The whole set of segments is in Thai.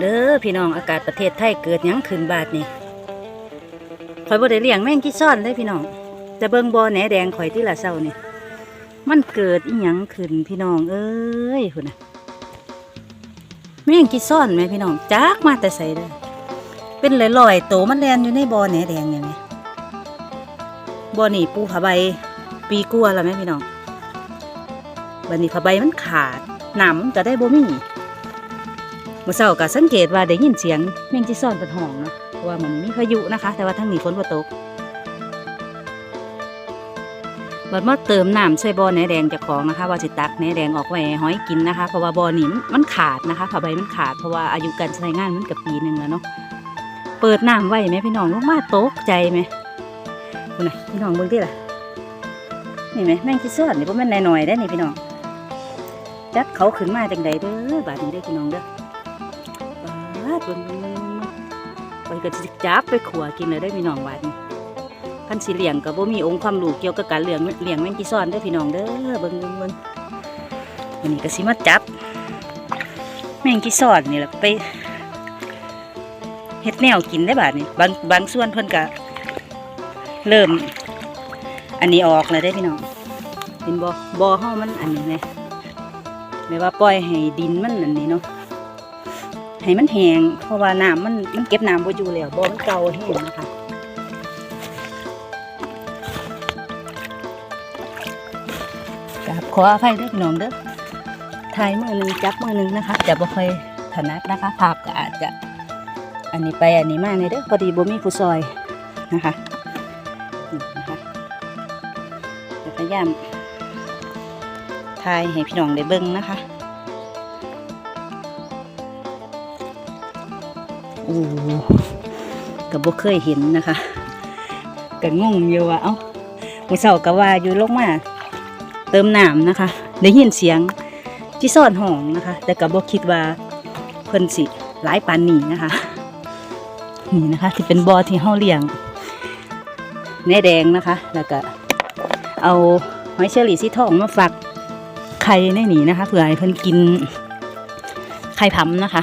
เด้อพี่น้องอากาศประเทศไทยเกิดยังขึ้นบาดนี่ข่อยบ่ได้เลี้ยงแม่งกี่ซ่อนเลยพี่น้องแต่เบิ่งบ่อแหนแดงข่อยที่ละเช้านี่มันเกิดอีหยังขึ้นพี่น้อง เอ้ยพุ่นน่ะแม่งกี่ซ่อนไหมพี่น้องจักมาแต่ใส่เด้เป็นลอยๆโตมันแลนอยู่ในบ่อแหนแดงอย่างนี้บ่อนี่ปูผาใบ ปีกัวแล้วไหมพี่น้องบัดนี้ผาใบมันขาดหนามมันก็ได้บ่มี เมื่อเช้าก็สังเกตว่าได้ยินเสียงแมงจีซ่อนเป็นห้องเนาะเพราะว่ามันมีพายุนะคะ แต่ว่าทั้งนี้ฝนบ่ตกบัดมาเติมน้ำใส่บ่อแหนแดงจากของนะคะว่าสิตักแหนแดงออกไว้ห้หอยกินนะคะเพราะว่าบ่อนี้มันขาดนะคะผ้าใบมันขาดเพราะว่าอายุการใช้งานมันกับปีหนึ่งแล้วเนาะเปิดน้ำไว้ไหมพี่น้องลงมาตกใจไหมคุณน่ะพี่น้องเบิ่งที่ล่ะนี่ไหมแมงจีซ่อนนี่บ่แม่นน้อยๆได้นี่พี่น้องจับเขาขึ้นมาจังใดเด้อบาดนี้ได้พี่น้องเด้อ ดเบิ่งไปก็สิจับไปขัวกินเลยได้พี่น้องบาดนี้นสิเหลี้ยงก็บ่มีองค์ความรู้เกี่ยวกับการเหลี้ยงเหลี้ยงแมงกีซ้อนได้พี่น้องเด้อเบิ่งเบิ่งเบิ่งวันนี้ก็สิมาจับ แมงกีซ้อนนี่แหละไปเฮ็ดแนวกินได้บาดนี้บางบางส่วนเพิ่นก็เริ่ม อันนี้ออกแล้วได้พี่น้องเห็นบ่บ่อเฮามันอันนี้ไงไม่ว่าปล่อยให้ดินมันอันนี้เนาะ ให้มันแห้งเพราะว่าน้ำมันมันเก็บน้ำบ่อยู่แล้วบ่มันเก่าแห้งนะคะกราบขออภัยด้วยพี่น้องเด้อถ่ายมือหนึ่งจับมือหนึ่งนะคะ จะบ่ค่อยถนัดนะคะภาพก็อาจจะอันนี้ไปอันนี้มาในเด้อพอดีบ่มีผู้ซอยนะคะนะคะจะพยายามถ่ายให้พี่น้องได้เบิ่งนะคะ อ้ก็บ่เคยเห็นนะคะก็งงอยู่ว่าเอ้ามื้อเช้าก็ว่าอยู่ลงมาเติมน้ำนะคะ ได้ยินเสียงที่ซ่อนห้องนะคะ แต่ก็บ่คิดว่าเพิ่นสิหลายปานนี้นะคะ นี่นะคะที่เป็นบ่อที่เฮาเลี้ยงแหนแดงนะคะ แล้วก็เอาหอยเชอรี่สีทองมาฝักไข่ในนี้นะคะเพื่อให้เพิ่นกินไข่ผำนะคะ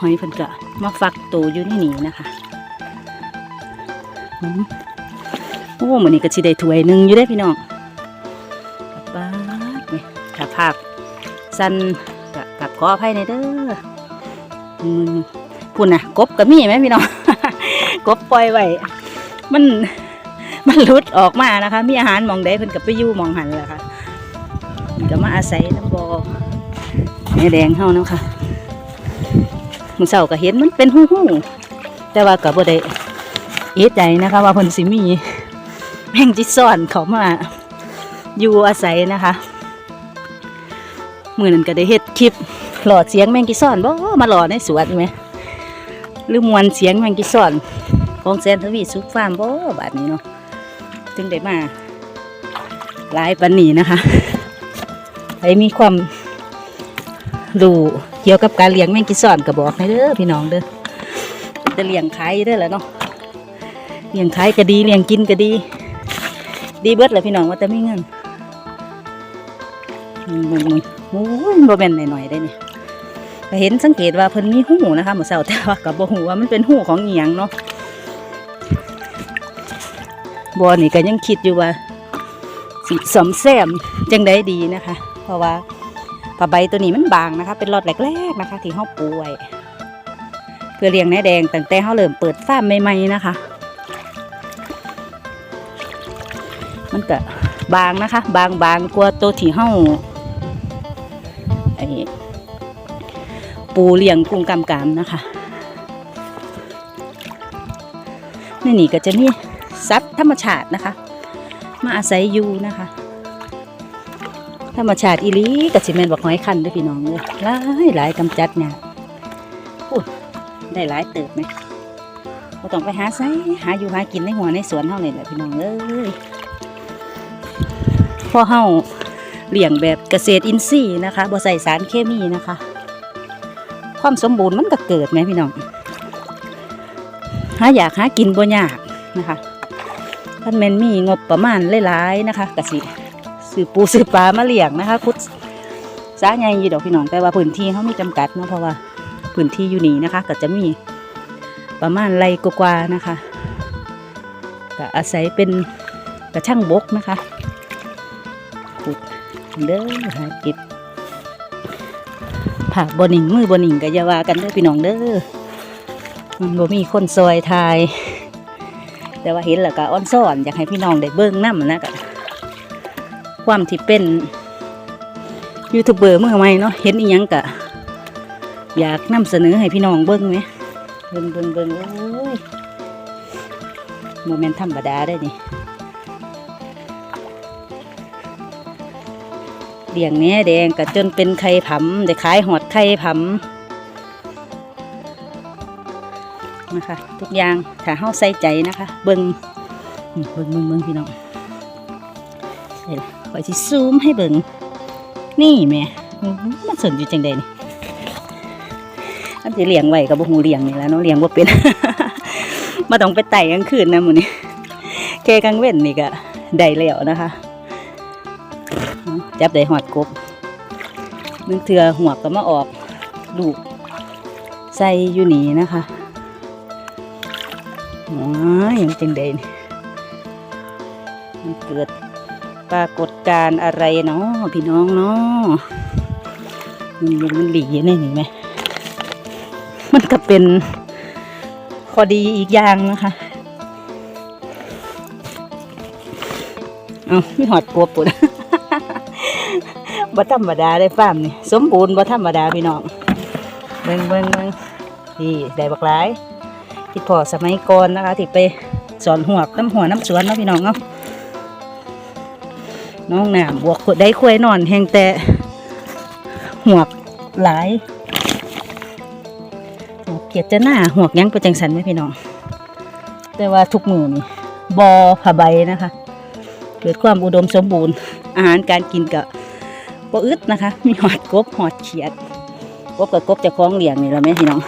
หอยเพิ่นก็มาฟักตัวอยู่ในนี่นะคะอืมโอ้มื้อนี้ก็สิได้ถ้วยหนึงอยู่ได้พี่น้องกลับบ้านนี่ถ้าภาพสั้นก็กลับขออภัยในเด้อมือพุ่นน่ะกบก็มีไหมพี่น้องกบปล่อยไว้มันมันหลุดออกมานะคะ มีอาหารมองใดเพิ่นก็ไปยู่มองหันแหละค่ะมันก็มาอาศัยน้ำบ่อแม่แดงเฮานาะค่ะ มือเสาก็เห็นมันเป็นหูหูแต่ว่าก็บ่ได้เอะใจนะคะว่าเพิ่นสิมีแมงจิซ่อนเขามาอยู่อาศัยนะคะมือนั้นก็ได้เฮ็ดคลิปหลอดเสียงแมงกิซ่อนบ่มาหลอในสวนไหมหรือมวนเสียงแมงกิซ่อน ของแซนทวีสุกฟาร์มบ่บาดนี้เนาะจึงได้มาหลายปันนี้นะคะใครมีความ ดูเกี่ยวกับการเลี้ยงแมงกิซอนก็บอกให้เด้อพี่น้องเด้อจะเลี้ยงขายเด้อแหละเนาะเลี้ยงขายก็ดีเลี้ยงกินก็ดี ดีเบิดเลยพี่น้องว่าแต่ไม่เงินมึงมึงโอ้ยบ่แม่นหน่อยๆได้เนี่ยเห็นสังเกตว่าเพิ่นมีหูนะคะหมูเสาแต่ว่ากับบ่หูว่ามันเป็นหูของอียงเนาะบอนี่ก็ยังคิดอยู่ว่าสิสมแซมจังได้ดีนะคะ เพราะว่า ผ้าใบตัวนี้มันบางนะคะ เป็นรอดแรกๆนะคะ ที่เฮาปูไว้เพื่อเลี้ยงแหนแดงตั้งแต่เฮาเริ่มเปิดฟาใหม่ๆนะคะ มันก็บางนะคะ บางบางกว่าตัวที่เฮาไอ้ปูเลี้ยงกุ้งกำกามนะคะในนี่ก็จะมีสัตว์ธรรมชาตินะคะ มาอาศัยอยู่นะคะ ธรรมชาติอีลีกับสิแมนบอกหอยคันด้วยพี่น้องเลยหลายหลายกำจัดเนี่ยพูดได้หลายเติบไหมเราต้องไปหาไซหาอยู่หากินในหัวในสวนเท่านี่แหละพี่น้องเอ้ยพอเฮาเลี้ยงแบบเกษตรอินทรีย์นะคะบ่ใส่สารเคมีนะคะ ความสมบูรณ์มันก็เกิดไหมพี่น้องหาอยากหากินบ่ยากนะคะท่านแมนมีงบประมาณหลายๆนะคะกสิ ซื้อปูซื้อปลามาเลี้ยงนะคะคุดสาใหญ่อยู่ดอกพี่น้องแต่ว่าพื้นที่เขามีจำกัดเนาะเพราะว่าพื้นที่อยู่นี่นะคะ ก็จะมีประมาณไรกว่านะคะก็อาศัยเป็นกระช่างบกนะคะขุดเด้อหาเก็บผักบนิงมือบนิงก็อย่าวากันเด้อพี่น้องเด้อมันบ่มีคนซอยทาย แต่ว่าเห็นแล้วก็อ้อนซ่อนอยากให้พี่น้องได้เบิ่งน้ำนะก็ ความที่เป็นยูทูบเบอร์เมื่อไหร่เนาะเห็นอีหยังกะ อยากนำเสนอให้พี่น้องเบิ้งไหมเบิ้งเบิ้งเบิ้งโอ้ยโมเมนต์ธรรมดาได้นี่เลี้ยงแหน่แดงกะจนเป็นไข่ผำได้ขายหอดไข่ผำนะคะ ทุกอย่างถ้าเฮาใส่ใจนะคะ เบิ้งเบิ้งเบิ้งเบิ้งพี่น้องใส่ละ คอยสิซูมให้เบิ้งนี่แม่มันสนอยู่จังใดนี่อันที่เลี้ยงไว้กับบ่ฮู้เลี้ยงนี่แล้วเนาะเลี้ยงบ่เป็นมาต้องไปไต่กลางคืนนะมื้นี้แค่กลางเว้นนี่ก็ได้แล้วนะคะ จับได้หอดกบนึงเถื่อหัวก็มาออกลูกใส่อยู่นี่นะคะว้ายังจังใดนี่มันเกิด ปรากฏการอะไรเนาะพี่น้องเนาะมันยังมันหลีนี่นี่ไหมมันก็เป็นข้อดีอีกอย่างนะคะเอาไม่หอดกลัวปุ่นบ่ธรรมดาได้ฟาร์มนี่สมบูรณ์บ่ธรรมดาพี่น้องเบิ่งเบิ่งเบิ่งนี่ได้บักหลายที่พ่อสมัยก่อนนะคะที่ไปสอนหัวกน้ำหัวน้ำสวนเนาะพี่น้องเนาะ น้องหนามบวกได้คุยนอนแหงแต่หวกหลายหวกเกียดจะหน้าหวกยังไปจังสันไหมพี่น้อง แต่ว่าทุกมือนี่บอผ้าใบนะคะ เกิดความอุดมสมบูรณ์ อาหารการกินกับปอึดนะคะ มีหอดกบหอดเขียดกบกับกบจะคล้องเหลี่ยงนี่แล้วไหมพี่น้อง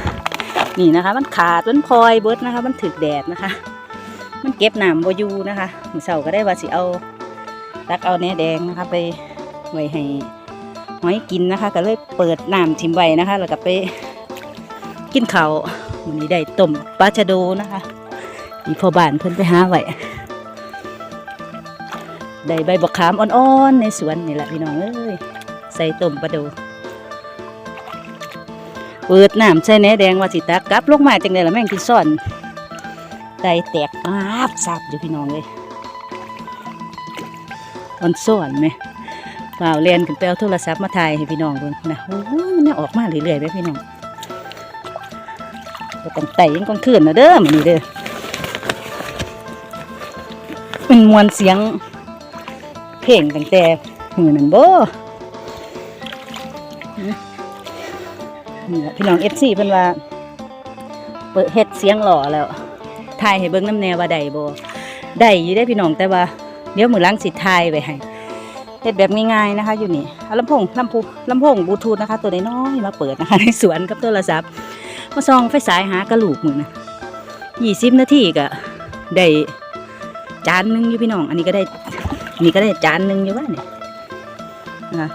นี่นะคะ มันขาด มันพลอยเบิดนะคะ มันถึกแดดนะคะ มันเก็บหน้ำบอยู่นะคะมือเสาก็ได้ว่าสิเอา ตักเอาแหนแดงนะคะไปไว้ให้หอยกินนะคะ ก็เลยเปิดน้ำทิมไว้นะคะ แล้วก็ไปกินเขาวันนี้ได้ต้มปลาชะโดนะคะมีพ่อบ้านเพิ่นไปหาไว้ได้ใบบักขามอ่อนๆในสวนนี่แหละพี่น้องเอ้ยใส่ต้มปลาโดเปิดน้ำใส่แหนแดงว่าสิตักกลับลงมาจังไดล่ะแม่งที่ซ่อนไตแตกมาบซับอยู่พี่น้องเลย ออนส่วนไหมเปล่าเรียนขึ้นไปเอาโทรศัพท์มาถ่ายให้พี่น้องเบิ่งนะโอ้โหมันยังออกมาเรื่อยๆไหมพี่น้องก็ต้องไต่ยังกลางคืนนะเด้อมันนี่เด้อเป็นมวลเสียง เพลงตั้งแต่มือนั่นบ่นี่แหละพี่น้องเอฟซีเพิ่นว่า เปิดเฮ็ดเสียงหล่อแล้วถ่ายให้เบิ่งน้ำแนวว่าได้บ่ได้อยู่ได้พี่น้องแต่ว่า เดี๋ยวมือล้างสิทายไว้ให้เฮ็ดแบบง่ายๆนะคะอยู่นี่เอาลำโพงลำโพงลำโพงบลูทูธนะคะ ตัวน้อยๆมาเปิดนะคะในสวนกับโทรศัพท์มาส่องไฟฉายหากระลูกมือนะยี่สิบนาทีก็ได้จานหนึงอยู่พี่น้อง อันนี้ก็ได้อันนี้ก็ได้จานหนึงอยู่ว่าเนี่ยนะคะ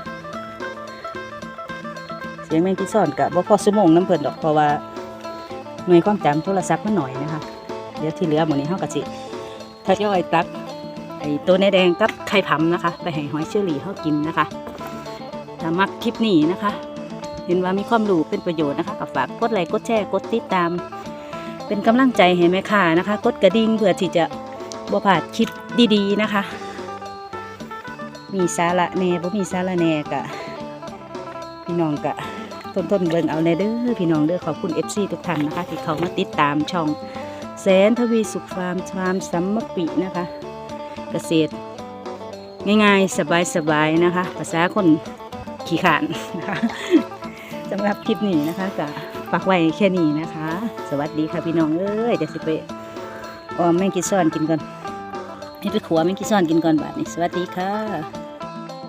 เสียงแมงที่ซ่อนกับว่าพอสมงน้ำเพิ่นดอกเพราะว่าหน่วยความจำโทรศัพท์มันหน่อยนะคะ เดี๋ยวที่เหลือหมดนี้เฮาก็สิทยอยตัก ตัวในแดงกับไข่ผำนะคะ ไปให้หอยเชอรี่เขากินนะคะถ้ามักคลิปนี้นะคะ เห็นว่ามีความรู้เป็นประโยชน์นะคะก็ฝากกดไลค์กดแชร์กดติดตาม เป็นกำลังใจให้แม่ค้านะคะ กดกระดิ่งเพื่อที่จะบ่พลาดคลิปดีๆนะคะ มีสาระแน่บ่มีสาระแน่กะพี่น้องกะทนทนเบิ่งเอาแน่เด้อพี่น้องเด้อขอบคุณ FC ทุกท่านนะคะ ที่เขามาติดตามช่องแสนทวีสุขฟาร์มฟาร์มสัมมปินะคะ กษตร ง่ายๆ สบายๆนะคะ ภาษาคนขี้ขานนะคะสำหรับคลิปนี้นะคะก็ฝากไว้แค่นี้นะคะ สวัสดีค่ะพี่น้องเอ้ยเดี๋ยวสิไปออมแมงกิซ่อนกินก่อนให้ไปขัวแมงกิซ่อนกินก่อนบาดนี้สวัสดีค่ะ